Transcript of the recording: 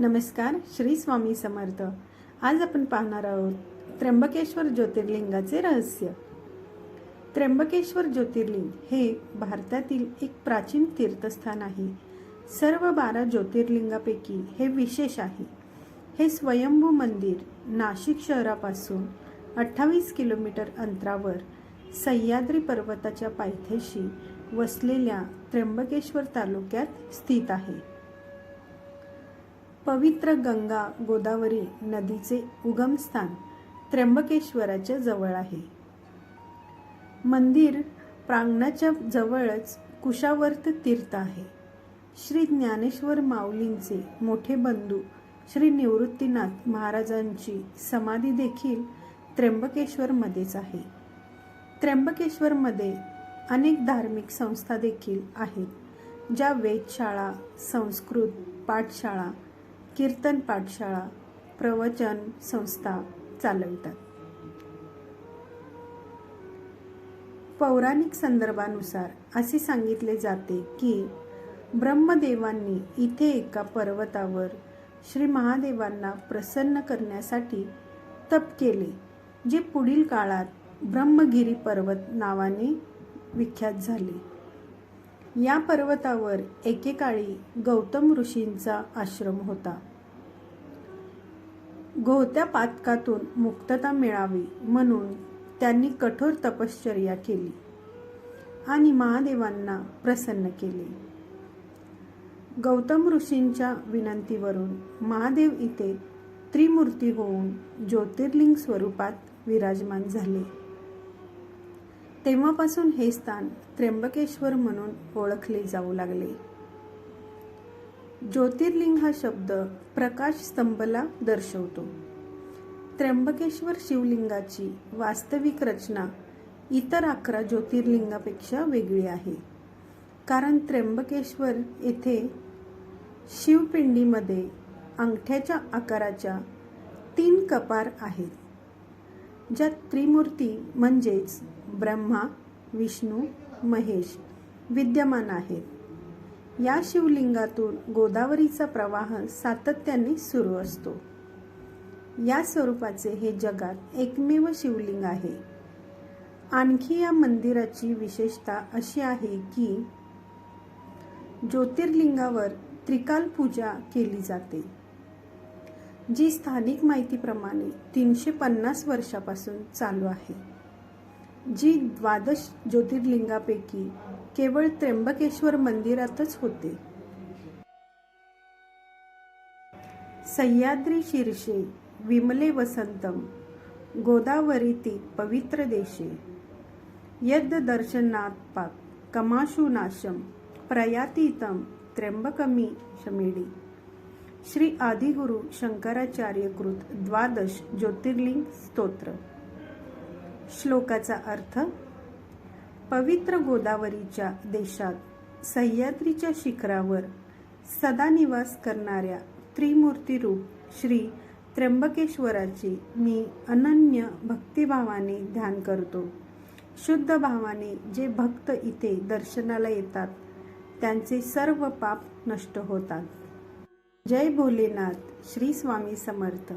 नमस्कार श्री स्वामी समर्थ. आज आपण पाहणार आहोत त्र्यंबकेश्वर ज्योतिर्लिंगाचे रहस्य. त्र्यंबकेश्वर ज्योतिर्लिंग हे भारतातील एक प्राचीन तीर्थस्थान आहे. सर्व बारा ज्योतिर्लिंगापैकी हे विशेष आहे. हे स्वयंभू मंदिर नाशिक शहरापासून अठ्ठावीस किलोमीटर अंतरावर सह्याद्री पर्वताच्या पायथ्याशी वसलेल्या त्र्यंबकेश्वर तालुक्यात स्थित आहे. पवित्र गंगा गोदावरी नदीचे उगमस्थान त्र्यंबकेश्वराच्या जवळ आहे. मंदिर प्रांगणाच्या जवळच कुशावर्त तीर्थ आहे. श्री ज्ञानेश्वर माऊलींचे मोठे बंधू श्री निवृत्तीनाथ महाराजांची समाधी देखील त्र्यंबकेश्वरमध्येच आहे. त्र्यंबकेश्वरमध्ये अनेक धार्मिक संस्था देखील आहेत ज्या वेधशाळा संस्कृत पाठशाळा कीर्तन पाठशाळा प्रवचन संस्था चालवितात. पौराणिक संदर्भानुसार असे सांगितले जाते की ब्रह्मदेवांनी इथे एका पर्वतावर श्री महादेवांना प्रसन्न करण्यासाठी तप केले जे पुढील काळात ब्रह्मगिरी पर्वत नावाने विख्यात झाले. या पर्वतावर एकेकाळी गौतम ऋषींचा आश्रम होता. गोहत्या पातकातून मुक्तता मिळावी म्हणून त्यांनी कठोर तपश्चर्या केली आणि महादेवांना प्रसन्न केले. गौतम ऋषींच्या विनंतीवरून महादेव इथे त्रिमूर्ती होऊन ज्योतिर्लिंग स्वरूपात विराजमान झाले. तेव्हापासून हे स्थान त्र्यंबकेश्वर म्हणून ओळखले जाऊ लागले. ज्योतिर्लिंग हा शब्द प्रकाश स्तंभला दर्शवतो. त्र्यंबकेश्वर शिवलिंगाची वास्तविक रचना इतर अकरा ज्योतिर्लिंगापेक्षा वेगळी आहे. कारण त्र्यंबकेश्वर येथे शिवपिंडीमध्ये अंगठ्याच्या आकाराच्या तीन कपार आहेत. ज्या त्रिमूर्ती म्हणजेच ब्रह्मा विष्णू महेश विद्यमान आहेत. या शिवलिंगातून गोदावरीचा प्रवाह सातत्याने सुरू असतो. या स्वरूपाचे हे जगात एकमेव शिवलिंग आहे. आणखी या मंदिराची विशेषता अशी आहे की ज्योतिर्लिंगावर त्रिकाल पूजा केली जाते जी स्थानिक माहितीप्रमाणे तीनशे पन्नास वर्षापासून चालू आहे. जी द्वादश ज्योतिर्लिंगापैकी केवळ त्र्यंबकेश्वर मंदिरातच होते. सह्याद्री शीर्षे विमले वसंतम गोदावरीती पवित्र देशे. यद्द दर्शनात पाक कमाशु नाशम प्रयातीतम त्र्यंबकमी शमिडी. श्री आदिगुरु शंकराचार्यकृत द्वादश ज्योतिर्लिंग स्तोत्र. श्लोकाचा अर्थ पवित्र गोदावरीच्या देशात सह्याद्रीच्या शिखरावर सदा निवास करणाऱ्या त्रिमूर्तीरूप श्री त्र्यंबकेश्वराची मी अनन्य भक्तिभावाने ध्यान करतो. शुद्ध भावाने जे भक्त इथे दर्शनाला येतात त्यांचे सर्व पाप नष्ट होतात. जय भोलेनाथ श्री स्वामी समर्थ.